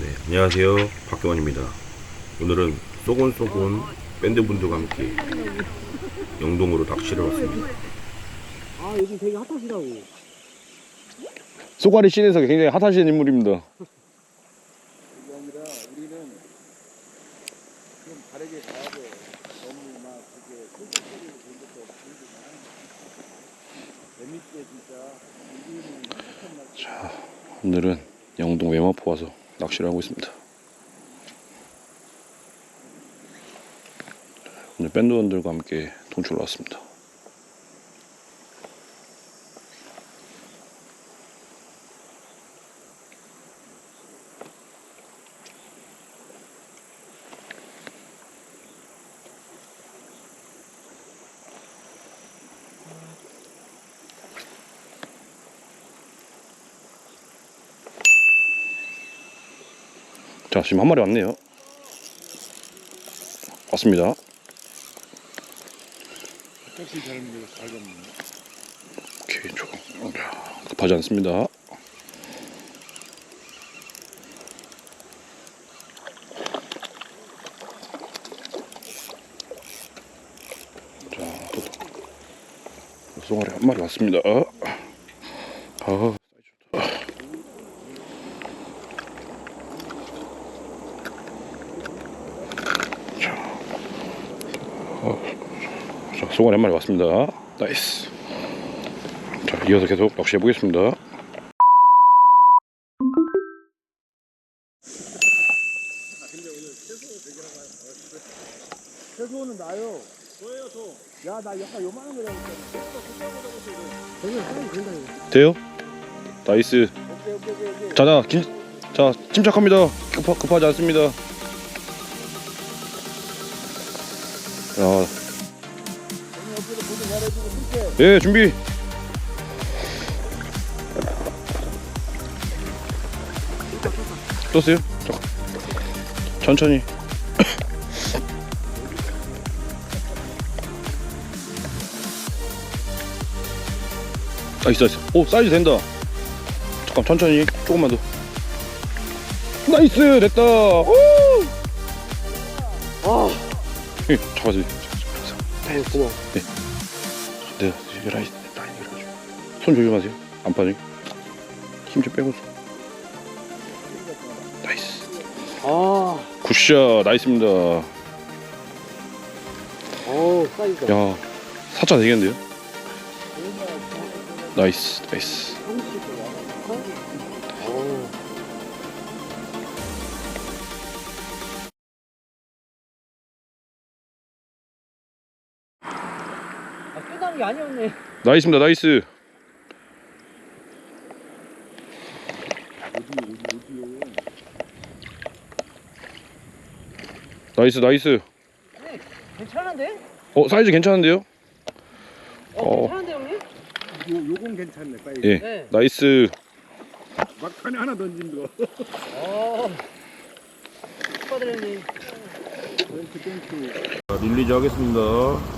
네, 안녕하세요. 박경원입니다. 오늘은 쏘곤쏘곤 밴드분들과 함께 영동으로 낚시를 왔습니다. 아 요즘 되게 핫하시다고 쏘가리 씬에서 굉장히 핫하신 인물입니다. 그게 아니라 우리는 좀 다르게 가야 돼 너무 막 그게 솔직하게 본 것도 없지만 재밌게 진짜 우리는 행복한 날 자, 오늘은 영동 외마포 와서 낚시를 하고 있습니다. 오늘 밴드원들과 함께 동출로 왔습니다. 자, 지금 한 마리 왔네요. 왔습니다. 오케이, 조금 야, 급하지 않습니다. 자, 또 쏘가리 한 마리 왔습니다. 아, 사이즈 좋다. 자, 어, 자, 쏘가리 한 마리 왔습니다. 나이스. 자, 이어서 계속 낚시해 보겠습니다. 최소는 나요 저예요 저 야 나 약간 요만한 거 잡았잖아 저는 사이 된다 이거 돼요? 나이스. 오케이 오케이 오케이 오케이 자자, 긴, 자, 침착합니다. 급하, 급하지 않습니다. 야, 예, 준비. 떴어요? 천천히. 나이스, 나이스. 오, 사이즈 된다. 잠깐, 천천히. 조금만 더. 나이스! 됐다! 오! 아 예, 잡아주세요. 아유 고마워 네, 라인, 라인 이래가지고. 손 조심하세요. 안 빠지게. 힘좀 빼고. 나이스. 아 굿샷, 나이스입니다. 어우 사이즈다 야, 사자 되겠는데요? 나이스, 나이스. 아 끝나는 게 아니었네 나이스입니다, 나이스. 나이스, 나이스. 괜찮은데? 어, 사이즈 괜찮은데요? 어, 어. 괜찮은데 형님? 요, 요건 괜찮네 사이즈 예, 네 나이스. 막판에 하나 던진 거어 자, 릴리즈 하겠습니다.